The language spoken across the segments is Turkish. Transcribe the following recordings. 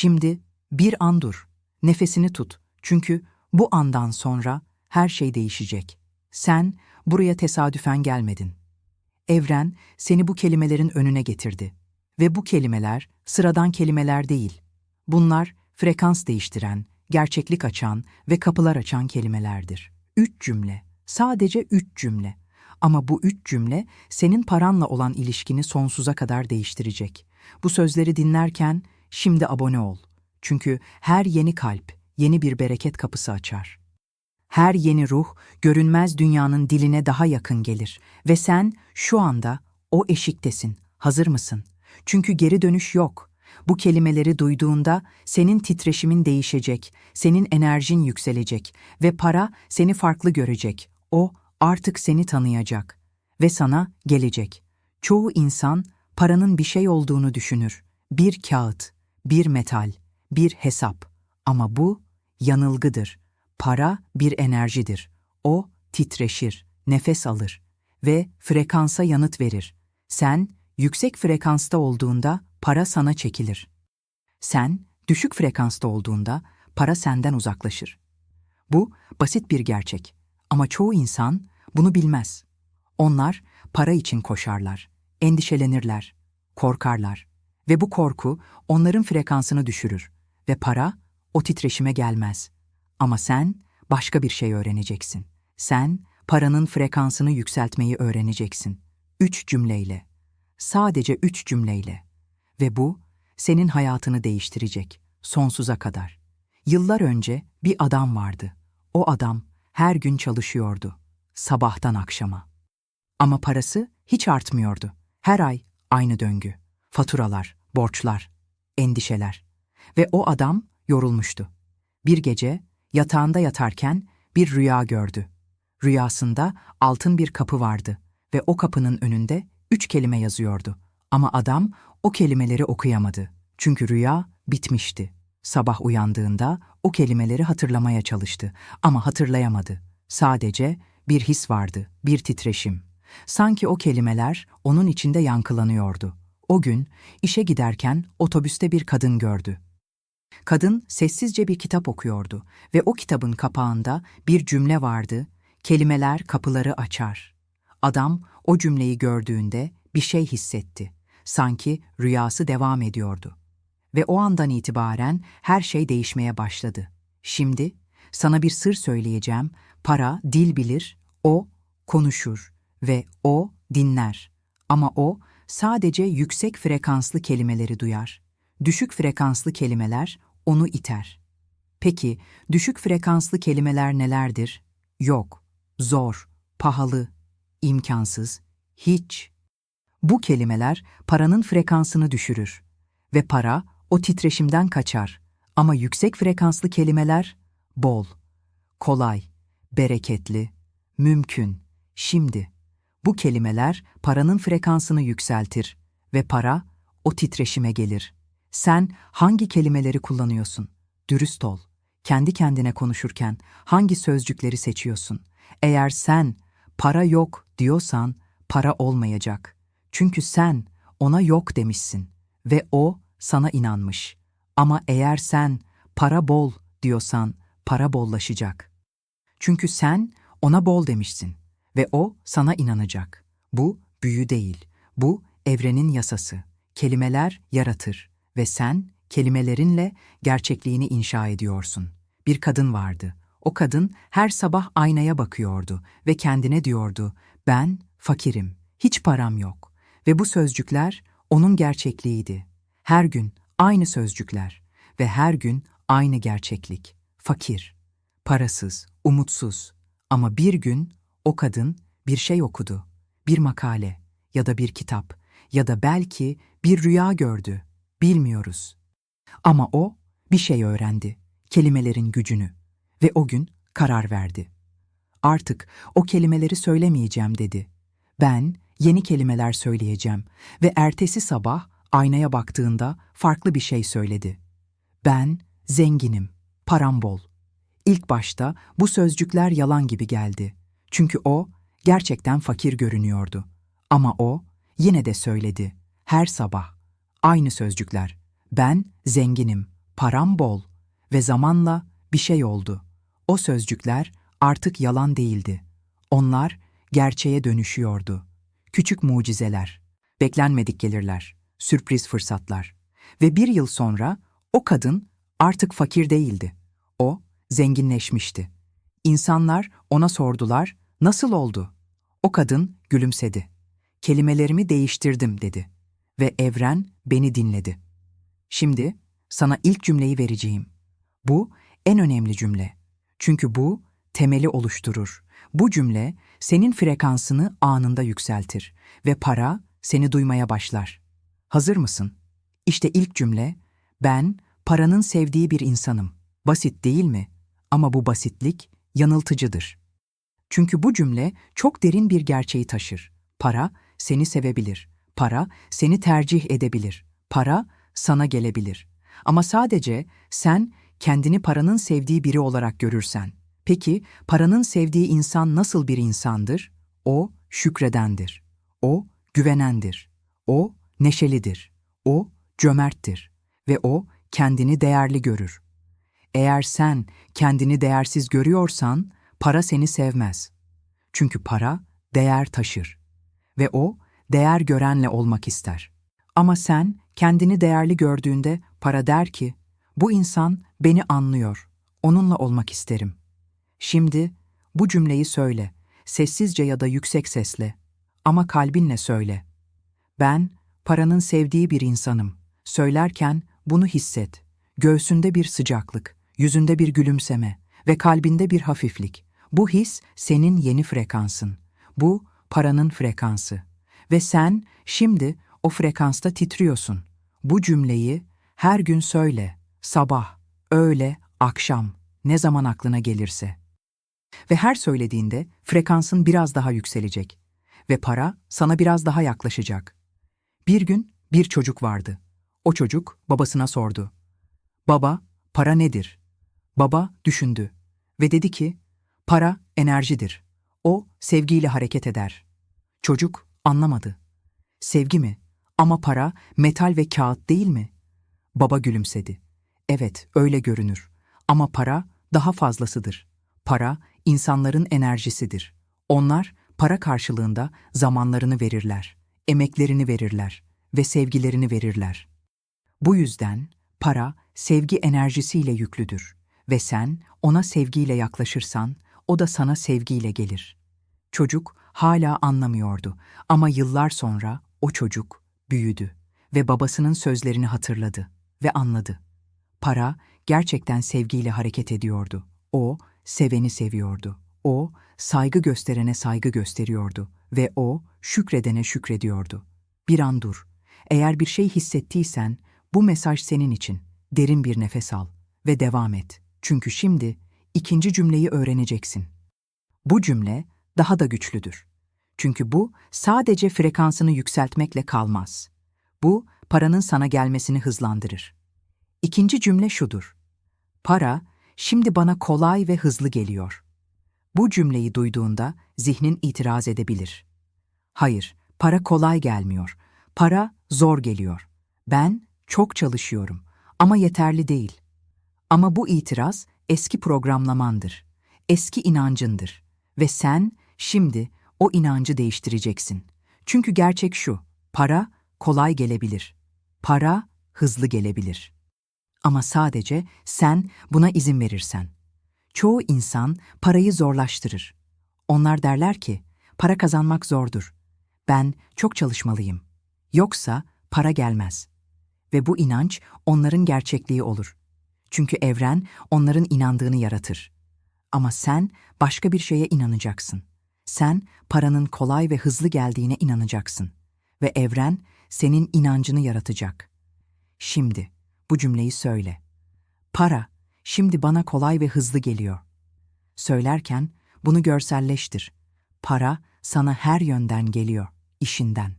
Şimdi bir an dur. Nefesini tut. Çünkü bu andan sonra her şey değişecek. Sen buraya tesadüfen gelmedin. Evren seni bu kelimelerin önüne getirdi. Ve bu kelimeler sıradan kelimeler değil. Bunlar frekans değiştiren, gerçeklik açan ve kapılar açan kelimelerdir. Üç cümle, sadece üç cümle. Ama bu üç cümle senin paranla olan ilişkini sonsuza kadar değiştirecek. Bu sözleri dinlerken şimdi abone ol. Çünkü her yeni kalp yeni bir bereket kapısı açar. Her yeni ruh görünmez dünyanın diline daha yakın gelir ve sen şu anda o eşiktesin. Hazır mısın? Çünkü geri dönüş yok. Bu kelimeleri duyduğunda senin titreşimin değişecek, senin enerjin yükselecek ve para seni farklı görecek. O artık seni tanıyacak ve sana gelecek. Çoğu insan paranın bir şey olduğunu düşünür. Bir kağıt, bir metal, bir hesap. Ama bu yanılgıdır. Para bir enerjidir. O titreşir, nefes alır ve frekansa yanıt verir. Sen yüksek frekansta olduğunda para sana çekilir. Sen düşük frekansta olduğunda para senden uzaklaşır. Bu basit bir gerçek ama çoğu insan bunu bilmez. Onlar para için koşarlar, endişelenirler, korkarlar ve bu korku onların frekansını düşürür ve para o titreşime gelmez. Ama sen başka bir şey öğreneceksin. Sen paranın frekansını yükseltmeyi öğreneceksin. Üç cümleyle. Sadece üç cümleyle. Ve bu senin hayatını değiştirecek sonsuza kadar. Yıllar önce bir adam vardı. O adam her gün çalışıyordu. Sabahtan akşama. Ama parası hiç artmıyordu. Her ay aynı döngü. Faturalar, borçlar, endişeler. Ve o adam yorulmuştu. Bir gece yatağında yatarken bir rüya gördü. Rüyasında altın bir kapı vardı ve o kapının önünde üç kelime yazıyordu. Ama adam o kelimeleri okuyamadı. Çünkü rüya bitmişti. Sabah uyandığında o kelimeleri hatırlamaya çalıştı ama hatırlayamadı. Sadece bir his vardı, bir titreşim. Sanki o kelimeler onun içinde yankılanıyordu. O gün işe giderken otobüste bir kadın gördü. Kadın sessizce bir kitap okuyordu ve o kitabın kapağında bir cümle vardı, kelimeler kapıları açar. Adam o cümleyi gördüğünde bir şey hissetti. Sanki rüyası devam ediyordu. Ve o andan itibaren her şey değişmeye başladı. Şimdi sana bir sır söyleyeceğim. Para dil bilir, o konuşur ve o dinler. Ama o sadece yüksek frekanslı kelimeleri duyar. Düşük frekanslı kelimeler onu iter. Peki düşük frekanslı kelimeler nelerdir? Yok, zor, pahalı, imkansız, hiç. Bu kelimeler paranın frekansını düşürür ve para o titreşimden kaçar. Ama yüksek frekanslı kelimeler bol, kolay, bereketli, mümkün, şimdi. Bu kelimeler paranın frekansını yükseltir ve para o titreşime gelir. Sen hangi kelimeleri kullanıyorsun? Dürüst ol. Kendi kendine konuşurken hangi sözcükleri seçiyorsun? Eğer sen para yok diyorsan para olmayacak. Çünkü sen ona yok demişsin ve o sana inanmış. Ama eğer sen para bol diyorsan para bollaşacak. Çünkü sen ona bol demişsin ve o sana inanacak. Bu büyü değil. Bu evrenin yasası. Kelimeler yaratır ve sen kelimelerinle gerçekliğini inşa ediyorsun. Bir kadın vardı. O kadın her sabah aynaya bakıyordu ve kendine diyordu, ben fakirim, hiç param yok. Ve bu sözcükler onun gerçekliğiydi. Her gün aynı sözcükler ve her gün aynı gerçeklik. Fakir, parasız, umutsuz. Ama bir gün o kadın bir şey okudu. Bir makale ya da bir kitap ya da belki bir rüya gördü. Bilmiyoruz. Ama o bir şey öğrendi. Kelimelerin gücünü ve o gün karar verdi. Artık o kelimeleri söylemeyeceğim dedi. Ben yeni kelimeler söyleyeceğim ve ertesi sabah aynaya baktığında farklı bir şey söyledi. Ben zenginim, param bol. İlk başta bu sözcükler yalan gibi geldi. Çünkü o gerçekten fakir görünüyordu. Ama o yine de söyledi. Her sabah aynı sözcükler. Ben zenginim, param bol ve zamanla bir şey oldu. O sözcükler artık yalan değildi. Onlar gerçeğe dönüşüyordu. Küçük mucizeler, beklenmedik gelirler, sürpriz fırsatlar. Ve bir yıl sonra o kadın artık fakir değildi. O zenginleşmişti. İnsanlar ona sordular, nasıl oldu? O kadın gülümsedi. Kelimelerimi değiştirdim dedi. Ve evren beni dinledi. Şimdi sana ilk cümleyi vereceğim. Bu en önemli cümle. Çünkü bu temeli oluşturur. Bu cümle senin frekansını anında yükseltir ve para seni duymaya başlar. Hazır mısın? İşte ilk cümle, ben paranın sevdiği bir insanım. Basit değil mi? Ama bu basitlik yanıltıcıdır. Çünkü bu cümle çok derin bir gerçeği taşır. Para seni sevebilir. Para seni tercih edebilir. Para sana gelebilir. Ama sadece sen kendini paranın sevdiği biri olarak görürsen. Peki paranın sevdiği insan nasıl bir insandır? O şükredendir. O güvenendir. O neşelidir. O cömerttir ve o kendini değerli görür. Eğer sen kendini değersiz görüyorsan para seni sevmez. Çünkü para değer taşır ve o değer görenle olmak ister. Ama sen kendini değerli gördüğünde para der ki, bu insan beni anlıyor, onunla olmak isterim. Şimdi bu cümleyi söyle, sessizce ya da yüksek sesle ama kalbinle söyle. Ben paranın sevdiği bir insanım. Söylerken bunu hisset. Göğsünde bir sıcaklık, yüzünde bir gülümseme ve kalbinde bir hafiflik. Bu his senin yeni frekansın. Bu paranın frekansı. Ve sen şimdi o frekansta titriyorsun. Bu cümleyi her gün söyle. Sabah, öğle, akşam, ne zaman aklına gelirse. Ve her söylediğinde frekansın biraz daha yükselecek ve para sana biraz daha yaklaşacak. Bir gün bir çocuk vardı. O çocuk babasına sordu. Baba, para nedir? Baba düşündü ve dedi ki, para enerjidir. O sevgiyle hareket eder. Çocuk anlamadı. Sevgi mi? Ama para metal ve kağıt değil mi? Baba gülümsedi. Evet, öyle görünür. Ama para daha fazlasıdır. Para insanların enerjisidir. Onlar para karşılığında zamanlarını verirler, emeklerini verirler ve sevgilerini verirler. Bu yüzden para sevgi enerjisiyle yüklüdür ve sen ona sevgiyle yaklaşırsan o da sana sevgiyle gelir. Çocuk hala anlamıyordu ama yıllar sonra o çocuk büyüdü ve babasının sözlerini hatırladı ve anladı. Para gerçekten sevgiyle hareket ediyordu. O seveni seviyordu. O saygı gösterene saygı gösteriyordu ve o şükredene şükrediyordu. Bir an dur. Eğer bir şey hissettiysen bu mesaj senin için. Derin bir nefes al ve devam et. Çünkü şimdi ikinci cümleyi öğreneceksin. Bu cümle daha da güçlüdür. Çünkü bu sadece frekansını yükseltmekle kalmaz. Bu paranın sana gelmesini hızlandırır. İkinci cümle şudur. Para şimdi bana kolay ve hızlı geliyor. Bu cümleyi duyduğunda zihnin itiraz edebilir. Hayır, para kolay gelmiyor. Para zor geliyor. Ben çok çalışıyorum ama yeterli değil. Ama bu itiraz eski programlamandır. Eski inancındır ve sen şimdi o inancı değiştireceksin. Çünkü gerçek şu. Para kolay gelebilir. Para hızlı gelebilir. Ama sadece sen buna izin verirsen. Çoğu insan parayı zorlaştırır. Onlar derler ki, para kazanmak zordur. Ben çok çalışmalıyım. Yoksa para gelmez. Ve bu inanç onların gerçekliği olur. Çünkü evren onların inandığını yaratır. Ama sen başka bir şeye inanacaksın. Sen paranın kolay ve hızlı geldiğine inanacaksın. Ve evren senin inancını yaratacak. Şimdi bu cümleyi söyle. Para, şimdi bana kolay ve hızlı geliyor. Söylerken bunu görselleştir. Para sana her yönden geliyor, işinden.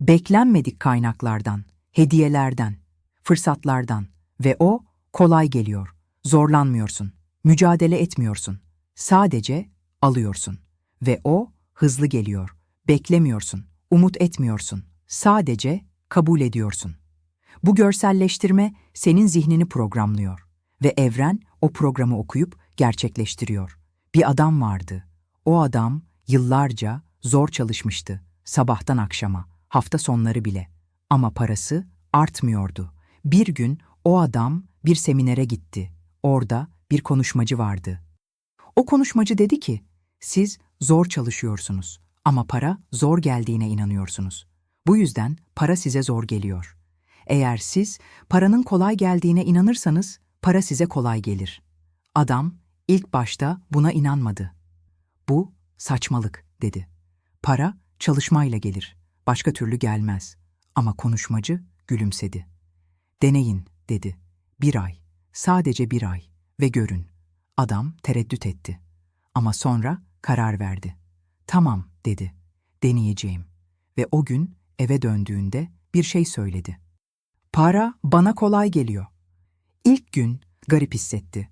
Beklenmedik kaynaklardan, hediyelerden, fırsatlardan ve o kolay geliyor. Zorlanmıyorsun, mücadele etmiyorsun. Sadece alıyorsun ve o hızlı geliyor. Beklemiyorsun, umut etmiyorsun. Sadece kabul ediyorsun. Bu görselleştirme senin zihnini programlıyor ve evren o programı okuyup gerçekleştiriyor. Bir adam vardı. O adam yıllarca zor çalışmıştı. Sabahtan akşama, hafta sonları bile. Ama parası artmıyordu. Bir gün o adam bir seminere gitti. Orada bir konuşmacı vardı. O konuşmacı dedi ki, siz zor çalışıyorsunuz ama para zor geldiğine inanıyorsunuz. Bu yüzden para size zor geliyor. Eğer siz paranın kolay geldiğine inanırsanız para size kolay gelir. Adam ilk başta buna inanmadı. Bu saçmalık dedi. Para çalışmayla gelir. Başka türlü gelmez. Ama konuşmacı gülümsedi. Deneyin dedi. Bir ay, sadece bir ay ve görün. Adam tereddüt etti. Ama sonra karar verdi. Tamam dedi. Deneyeceğim. Ve o gün eve döndüğünde bir şey söyledi. Para bana kolay geliyor. İlk gün garip hissetti.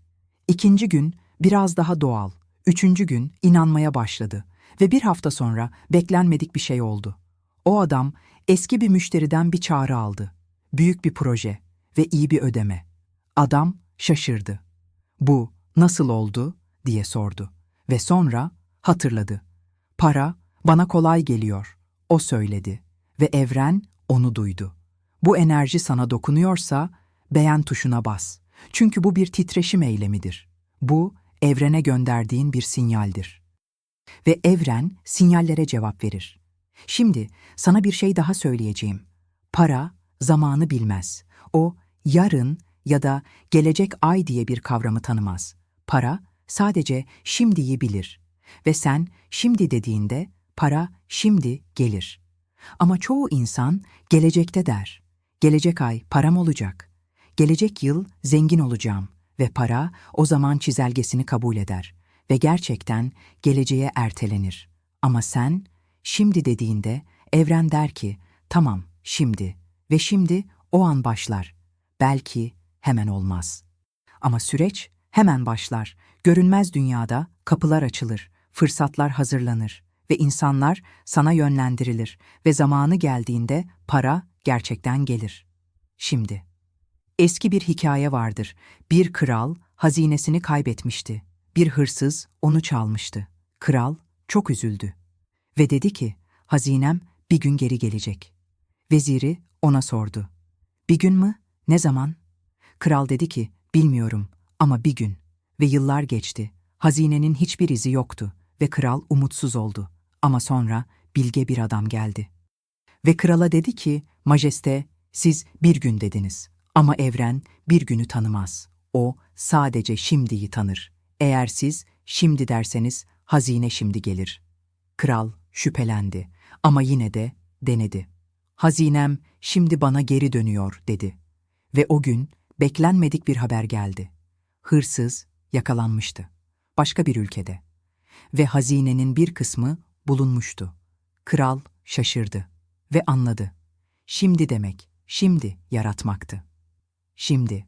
İkinci gün biraz daha doğal. Üçüncü gün inanmaya başladı ve bir hafta sonra beklenmedik bir şey oldu. O adam eski bir müşteriden bir çağrı aldı. Büyük bir proje ve iyi bir ödeme. Adam şaşırdı. Bu nasıl oldu diye sordu ve sonra hatırladı. Para bana kolay geliyor. O söyledi ve evren onu duydu. Bu enerji sana dokunuyorsa beğen tuşuna bas. Çünkü bu bir titreşim eylemidir. Bu evrene gönderdiğin bir sinyaldir. Ve evren sinyallere cevap verir. Şimdi sana bir şey daha söyleyeceğim. Para zamanı bilmez. O yarın ya da gelecek ay diye bir kavramı tanımaz. Para sadece şimdiyi bilir. Ve sen şimdi dediğinde para şimdi gelir. Ama çoğu insan gelecekte der. Gelecek ay param olacak. Gelecek yıl zengin olacağım ve para o zaman çizelgesini kabul eder ve gerçekten geleceğe ertelenir. Ama sen şimdi dediğinde evren der ki tamam şimdi ve şimdi o an başlar. Belki hemen olmaz. Ama süreç hemen başlar. Görünmez dünyada kapılar açılır, fırsatlar hazırlanır ve insanlar sana yönlendirilir ve zamanı geldiğinde para gerçekten gelir. Şimdi. Eski bir hikaye vardır. Bir kral hazinesini kaybetmişti. Bir hırsız onu çalmıştı. Kral çok üzüldü ve dedi ki, hazinem bir gün geri gelecek. Veziri ona sordu. Bir gün mü? Ne zaman? Kral dedi ki, bilmiyorum ama bir gün. Ve yıllar geçti. Hazinenin hiçbir izi yoktu ve kral umutsuz oldu. Ama sonra bilge bir adam geldi. Ve krala dedi ki, majeste, siz bir gün dediniz. Ama evren bir günü tanımaz. O sadece şimdiyi tanır. Eğer siz şimdi derseniz hazine şimdi gelir. Kral şüphelendi ama yine de denedi. Hazinem şimdi bana geri dönüyor dedi. Ve o gün beklenmedik bir haber geldi. Hırsız yakalanmıştı. Başka bir ülkede. Ve hazinenin bir kısmı bulunmuştu. Kral şaşırdı ve anladı. Şimdi demek, şimdi yaratmaktı. Şimdi,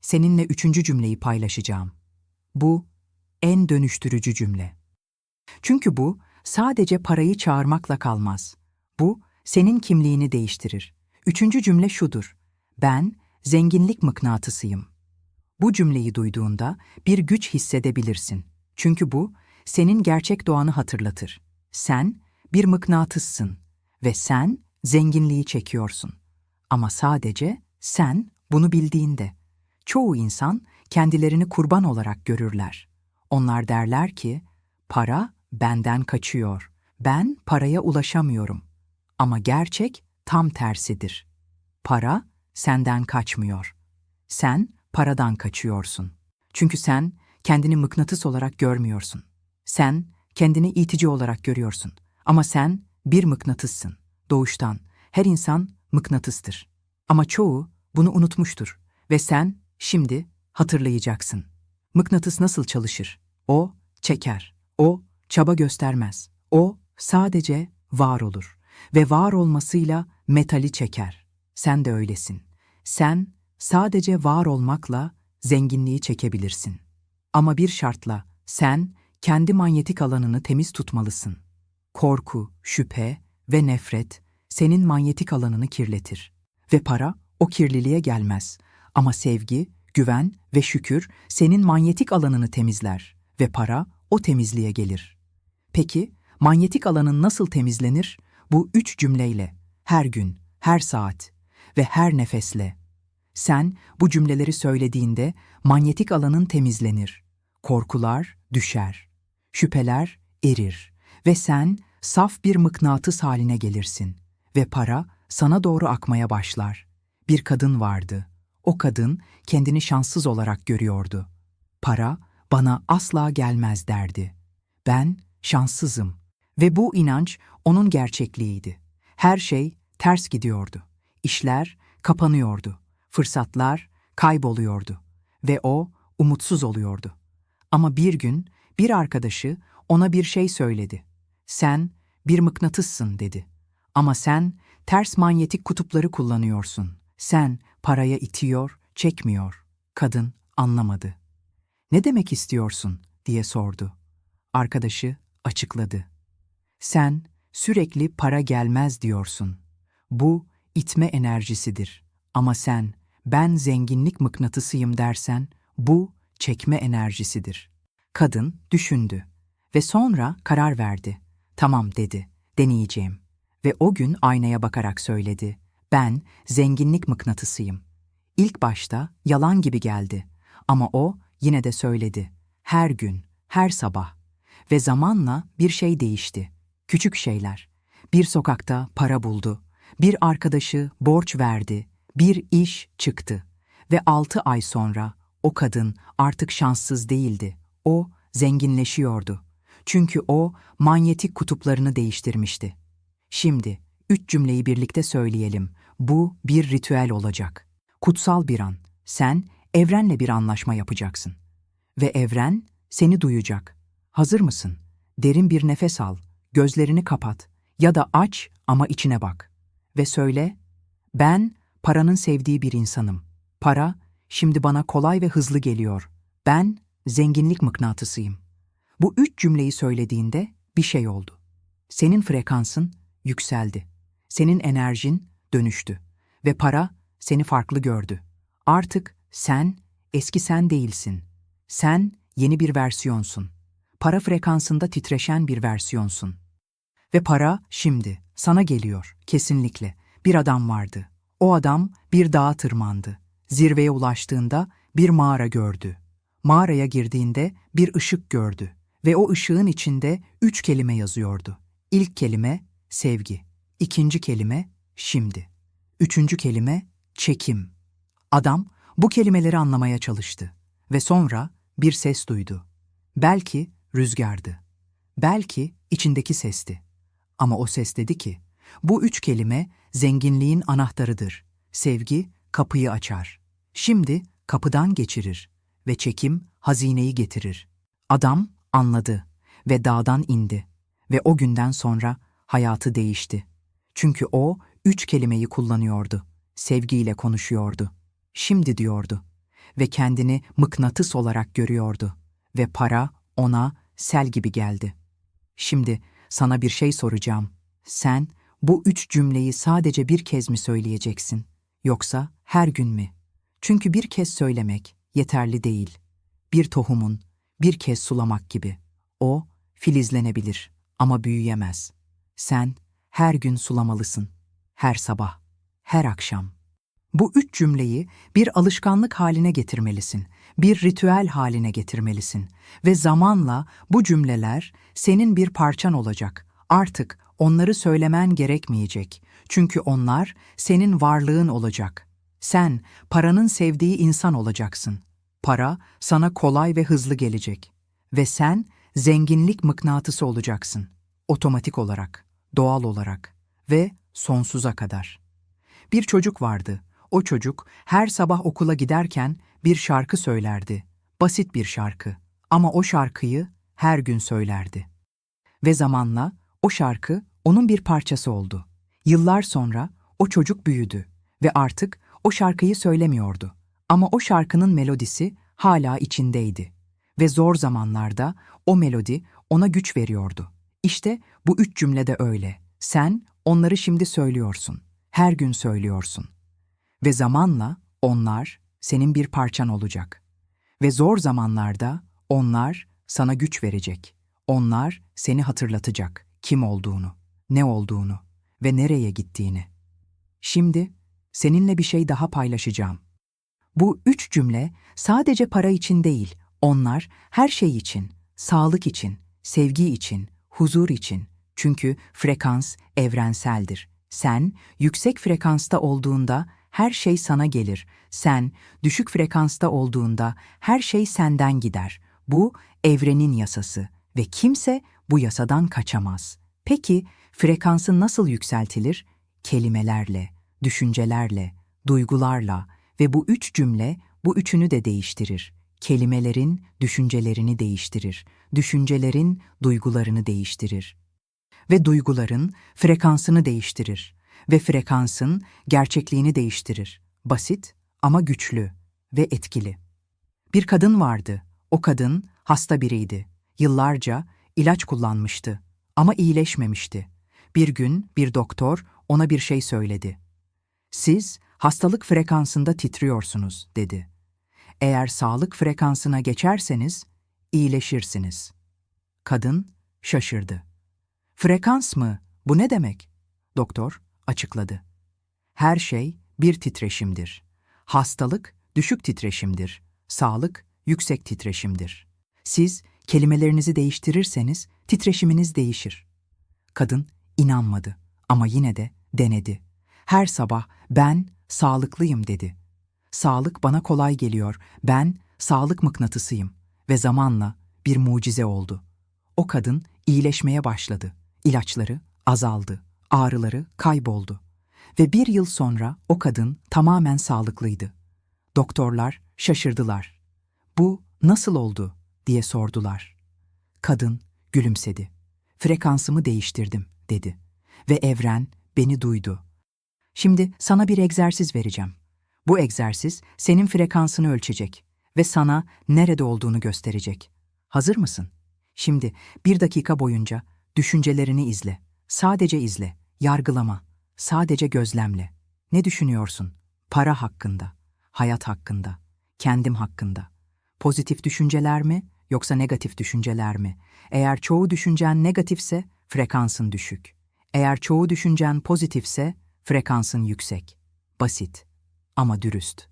seninle üçüncü cümleyi paylaşacağım. Bu, en dönüştürücü cümle. Çünkü bu, sadece parayı çağırmakla kalmaz. Bu, senin kimliğini değiştirir. Üçüncü cümle şudur. Ben, zenginlik mıknatısıyım. Bu cümleyi duyduğunda bir güç hissedebilirsin. Çünkü bu, senin gerçek doğanı hatırlatır. Sen, bir mıknatıssın ve sen, zenginliği çekiyorsun. Ama sadece sen bunu bildiğinde. Çoğu insan kendilerini kurban olarak görürler. Onlar derler ki, para benden kaçıyor. Ben paraya ulaşamıyorum. Ama gerçek tam tersidir. Para senden kaçmıyor. Sen paradan kaçıyorsun. Çünkü sen kendini mıknatıs olarak görmüyorsun. Sen kendini itici olarak görüyorsun. Ama sen bir mıknatıssın. Doğuştan. Her insan mıknatıstır. Ama çoğu bunu unutmuştur ve sen şimdi hatırlayacaksın. Mıknatıs nasıl çalışır? O çeker. O çaba göstermez. O sadece var olur ve var olmasıyla metali çeker. Sen de öylesin. Sen sadece var olmakla zenginliği çekebilirsin. Ama bir şartla sen kendi manyetik alanını temiz tutmalısın. Korku, şüphe ve nefret senin manyetik alanını kirletir ve para o kirliliğe gelmez. Ama sevgi, güven ve şükür senin manyetik alanını temizler ve para o temizliğe gelir. Peki, manyetik alanın nasıl temizlenir? Bu üç cümleyle, her gün, her saat ve her nefesle. Sen bu cümleleri söylediğinde manyetik alanın temizlenir. Korkular düşer, şüpheler erir ve sen saf bir mıknatıs haline gelirsin ve para sana doğru akmaya başlar. Bir kadın vardı. O kadın kendini şanssız olarak görüyordu. Para bana asla gelmez derdi. Ben şanssızım ve bu inanç onun gerçekliğiydi. Her şey ters gidiyordu. İşler kapanıyordu. Fırsatlar kayboluyordu ve o umutsuz oluyordu. Ama bir gün bir arkadaşı ona bir şey söyledi. Sen bir mıknatıssın dedi. Ama sen ters manyetik kutupları kullanıyorsun. Sen paraya itiyor, çekmiyor. Kadın anlamadı. Ne demek istiyorsun diye sordu. Arkadaşı açıkladı. Sen sürekli para gelmez diyorsun. Bu itme enerjisidir. Ama sen ben zenginlik mıknatısıyım dersen bu çekme enerjisidir. Kadın düşündü ve sonra karar verdi. Tamam dedi, deneyeceğim. Ve o gün aynaya bakarak söyledi. Ben zenginlik mıknatısıyım. İlk başta yalan gibi geldi ama o yine de söyledi. Her gün, her sabah. Ve zamanla bir şey değişti. Küçük şeyler. Bir sokakta para buldu. Bir arkadaşı borç verdi. Bir iş çıktı. Ve altı ay sonra o kadın artık şanssız değildi. O zenginleşiyordu. Çünkü o manyetik kutuplarını değiştirmişti. Şimdi üç cümleyi birlikte söyleyelim. Bu bir ritüel olacak. Kutsal bir an. Sen evrenle bir anlaşma yapacaksın. Ve evren seni duyacak. Hazır mısın? Derin bir nefes al. Gözlerini kapat. Ya da aç ama içine bak. Ve söyle, ben paranın sevdiği bir insanım. Para şimdi bana kolay ve hızlı geliyor. Ben zenginlik mıknatısıyım. Bu üç cümleyi söylediğinde bir şey oldu. Senin frekansın yükseldi. Senin enerjin dönüştü. Ve para seni farklı gördü. Artık sen eski sen değilsin. Sen yeni bir versiyonsun. Para frekansında titreşen bir versiyonsun. Ve para şimdi sana geliyor, kesinlikle. Bir adam vardı. O adam bir dağa tırmandı. Zirveye ulaştığında bir mağara gördü. Mağaraya girdiğinde bir ışık gördü ve o ışığın içinde üç kelime yazıyordu. İlk kelime sevgi, ikinci kelime şimdi, üçüncü kelime çekim. Adam bu kelimeleri anlamaya çalıştı ve sonra bir ses duydu. Belki rüzgardı. Belki içindeki sesti. Ama o ses dedi ki, bu üç kelime zenginliğin anahtarıdır. Sevgi kapıyı açar. Şimdi kapıdan geçirir ve çekim hazineyi getirir. Adam anladı ve dağdan indi ve o günden sonra hayatı değişti. Çünkü o üç kelimeyi kullanıyordu. Sevgiyle konuşuyordu. Şimdi diyordu ve kendini mıknatıs olarak görüyordu ve para ona sel gibi geldi. Şimdi sana bir şey soracağım. Sen bu üç cümleyi sadece bir kez mi söyleyeceksin yoksa her gün mü? Çünkü bir kez söylemek yeterli değil. Bir tohumun bir kez sulamak gibi. O filizlenebilir ama büyüyemez. Sen her gün sulamalısın. Her sabah, her akşam. Bu üç cümleyi bir alışkanlık haline getirmelisin, bir ritüel haline getirmelisin ve zamanla bu cümleler senin bir parçan olacak. Artık onları söylemen gerekmeyecek. Çünkü onlar senin varlığın olacak. Sen paranın sevdiği insan olacaksın. Para sana kolay ve hızlı gelecek ve sen zenginlik mıknatısı olacaksın. Otomatik olarak, doğal olarak ve sonsuza kadar. Bir çocuk vardı. O çocuk her sabah okula giderken bir şarkı söylerdi. Basit bir şarkı ama o şarkıyı her gün söylerdi. Ve zamanla o şarkı onun bir parçası oldu. Yıllar sonra o çocuk büyüdü ve artık o şarkıyı söylemiyordu. Ama o şarkının melodisi hala içindeydi. Ve zor zamanlarda o melodi ona güç veriyordu. İşte bu üç cümle de öyle. Sen onları şimdi söylüyorsun. Her gün söylüyorsun. Ve zamanla onlar senin bir parçan olacak. Ve zor zamanlarda onlar sana güç verecek. Onlar seni hatırlatacak kim olduğunu, ne olduğunu ve nereye gittiğini. Şimdi seninle bir şey daha paylaşacağım. Bu üç cümle sadece para için değil, onlar her şey için, sağlık için, sevgi için, huzur için. Çünkü frekans evrenseldir. Sen yüksek frekansta olduğunda her şey sana gelir. Sen düşük frekansta olduğunda her şey senden gider. Bu evrenin yasası ve kimse bu yasadan kaçamaz. Peki frekansı nasıl yükseltilir? Kelimelerle, düşüncelerle, duygularla ve bu üç cümle bu üçünü de değiştirir. Kelimelerin düşüncelerini değiştirir, düşüncelerin duygularını değiştirir ve duyguların frekansını değiştirir ve frekansın gerçekliğini değiştirir. Basit ama güçlü ve etkili. Bir kadın vardı. O kadın hasta biriydi. Yıllarca ilaç kullanmıştı ama iyileşmemişti. Bir gün bir doktor ona bir şey söyledi. Siz hastalık frekansında titriyorsunuz dedi. Eğer sağlık frekansına geçerseniz iyileşirsiniz. Kadın şaşırdı. Frekans mı? Bu ne demek? Doktor açıkladı. Her şey bir titreşimdir. Hastalık düşük titreşimdir. Sağlık yüksek titreşimdir. Siz kelimelerinizi değiştirirseniz titreşiminiz değişir. Kadın inanmadı ama yine de denedi. Her sabah ben sağlıklıyım dedi. Sağlık bana kolay geliyor. Ben sağlık mıknatısıyım ve zamanla bir mucize oldu. O kadın iyileşmeye başladı. İlaçları azaldı, ağrıları kayboldu. Ve bir yıl sonra o kadın tamamen sağlıklıydı. Doktorlar şaşırdılar. Bu nasıl oldu diye sordular. Kadın gülümsedi. Frekansımı değiştirdim dedi. Ve evren beni duydu. Şimdi sana bir egzersiz vereceğim. Bu egzersiz senin frekansını ölçecek ve sana nerede olduğunu gösterecek. Hazır mısın? Şimdi bir dakika boyunca düşüncelerini izle. Sadece izle, yargılama, sadece gözlemle. Ne düşünüyorsun? Para hakkında, hayat hakkında, kendim hakkında. Pozitif düşünceler mi yoksa negatif düşünceler mi? Eğer çoğu düşüncen negatifse frekansın düşük. Eğer çoğu düşüncen pozitifse frekansın yüksek. Basit ama dürüst.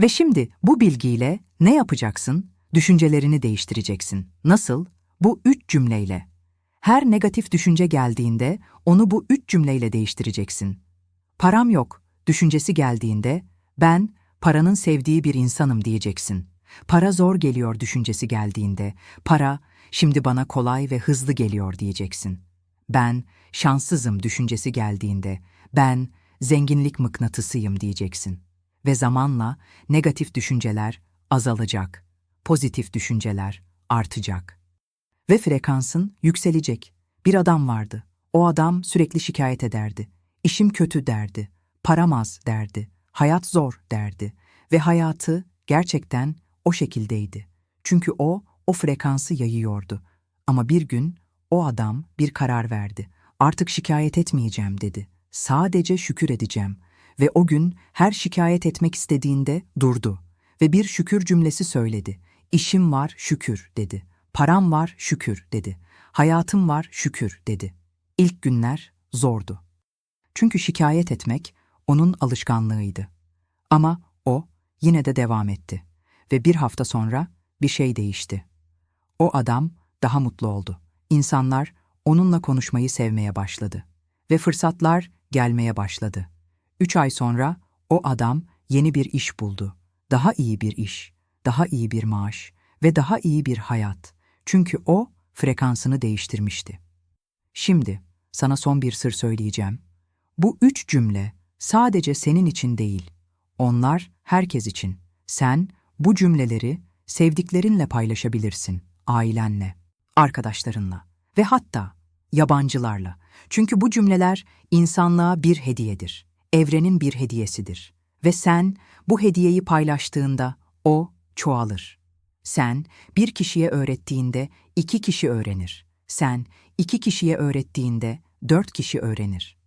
Ve şimdi bu bilgiyle ne yapacaksın? Düşüncelerini değiştireceksin. Nasıl? Bu üç cümleyle. Her negatif düşünce geldiğinde onu bu üç cümleyle değiştireceksin. Param yok düşüncesi geldiğinde ben paranın sevdiği bir insanım diyeceksin. Para zor geliyor düşüncesi geldiğinde para şimdi bana kolay ve hızlı geliyor diyeceksin. Ben şanssızım düşüncesi geldiğinde ben zenginlik mıknatısıyım diyeceksin. Ve zamanla negatif düşünceler azalacak, pozitif düşünceler artacak. Ve frekansın yükselecek. Bir adam vardı. O adam sürekli şikayet ederdi. İşim kötü derdi. Param az derdi. Hayat zor derdi. Ve hayatı gerçekten o şekildeydi. Çünkü o, o frekansı yayıyordu. Ama bir gün o adam bir karar verdi. Artık şikayet etmeyeceğim dedi. Sadece şükür edeceğim. Ve o gün her şikayet etmek istediğinde durdu. Ve bir şükür cümlesi söyledi. İşim var şükür dedi. Param var şükür dedi. Hayatım var şükür dedi. İlk günler zordu. Çünkü şikayet etmek onun alışkanlığıydı. Ama o yine de devam etti ve bir hafta sonra bir şey değişti. O adam daha mutlu oldu. İnsanlar onunla konuşmayı sevmeye başladı ve fırsatlar gelmeye başladı. Üç ay sonra o adam yeni bir iş buldu. Daha iyi bir iş, daha iyi bir maaş ve daha iyi bir hayat. Çünkü o frekansını değiştirmişti. Şimdi sana son bir sır söyleyeceğim. Bu üç cümle sadece senin için değil. Onlar herkes için. Sen bu cümleleri sevdiklerinle paylaşabilirsin, ailenle, arkadaşlarınla ve hatta yabancılarla. Çünkü bu cümleler insanlığa bir hediyedir. Evrenin bir hediyesidir. Ve sen bu hediyeyi paylaştığında o çoğalır. Sen bir kişiye öğrettiğinde iki kişi öğrenir. Sen iki kişiye öğrettiğinde dört kişi öğrenir.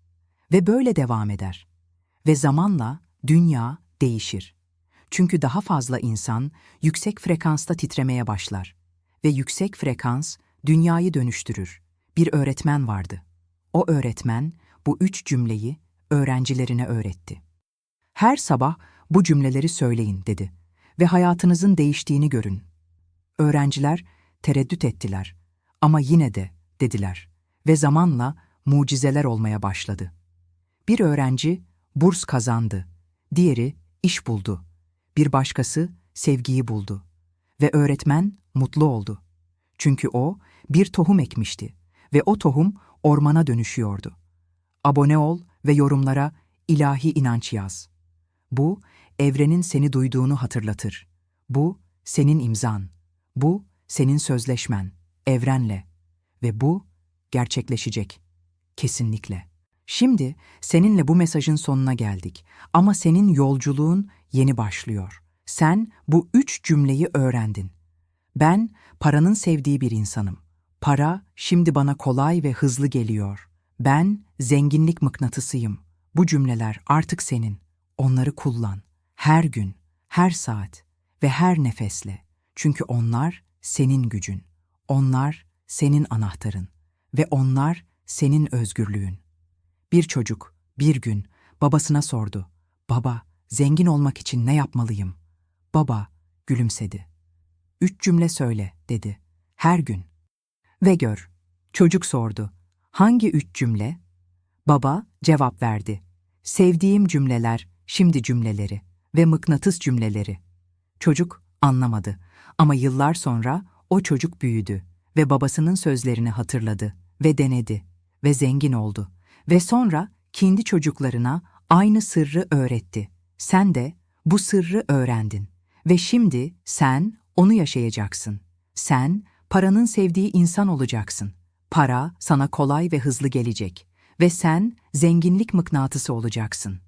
Ve böyle devam eder. Ve zamanla dünya değişir. Çünkü daha fazla insan yüksek frekansta titremeye başlar ve yüksek frekans dünyayı dönüştürür. Bir öğretmen vardı. O öğretmen bu üç cümleyi öğrencilerine öğretti. Her sabah bu cümleleri söyleyin dedi ve hayatınızın değiştiğini görün. Öğrenciler tereddüt ettiler ama yine de dediler ve zamanla mucizeler olmaya başladı. Bir öğrenci burs kazandı, diğeri iş buldu, bir başkası sevgiyi buldu ve öğretmen mutlu oldu. Çünkü o bir tohum ekmişti ve o tohum ormana dönüşüyordu. Abone ol ve yorumlara ilahi inanç yaz. Bu, evrenin seni duyduğunu hatırlatır. Bu, senin imzan. Bu, senin sözleşmen, evrenle. Ve bu, gerçekleşecek. Kesinlikle. Şimdi seninle bu mesajın sonuna geldik. Ama senin yolculuğun yeni başlıyor. Sen bu üç cümleyi öğrendin. Ben paranın sevdiği bir insanım. Para şimdi bana kolay ve hızlı geliyor. Ben zenginlik mıknatısıyım. Bu cümleler artık senin. Onları kullan. Her gün, her saat ve her nefesle. Çünkü onlar senin gücün. Onlar senin anahtarın ve onlar senin özgürlüğün. Bir çocuk bir gün babasına sordu. Baba, zengin olmak için ne yapmalıyım? Baba gülümsedi. Üç cümle söyle, dedi. Her gün. Ve gör. Çocuk sordu. Hangi üç cümle? Baba cevap verdi. Sevdiğim cümleler, şimdi cümleleri ve mıknatıs cümleleri. Çocuk anlamadı ama yıllar sonra o çocuk büyüdü ve babasının sözlerini hatırladı ve denedi ve zengin oldu ve sonra kendi çocuklarına aynı sırrı öğretti. Sen de bu sırrı öğrendin ve şimdi sen onu yaşayacaksın. Sen paranın sevdiği insan olacaksın. Para sana kolay ve hızlı gelecek ve sen zenginlik mıknatısı olacaksın.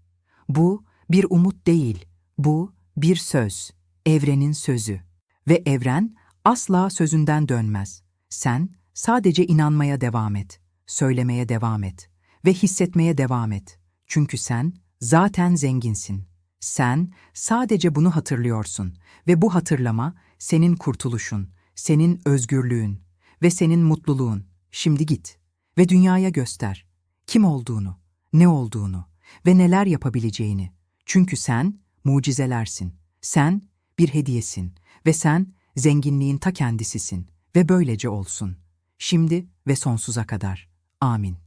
Bu bir umut değil, bu bir söz, evrenin sözü. Ve evren asla sözünden dönmez. Sen sadece inanmaya devam et, söylemeye devam et ve hissetmeye devam et. Çünkü sen zaten zenginsin. Sen sadece bunu hatırlıyorsun ve bu hatırlama senin kurtuluşun, senin özgürlüğün ve senin mutluluğun. Şimdi git ve dünyaya göster kim olduğunu, ne olduğunu ve neler yapabileceğini. Çünkü sen mucizelersin. Sen bir hediyesin ve sen zenginliğin ta kendisisin ve böylece olsun. Şimdi ve sonsuza kadar. Amin.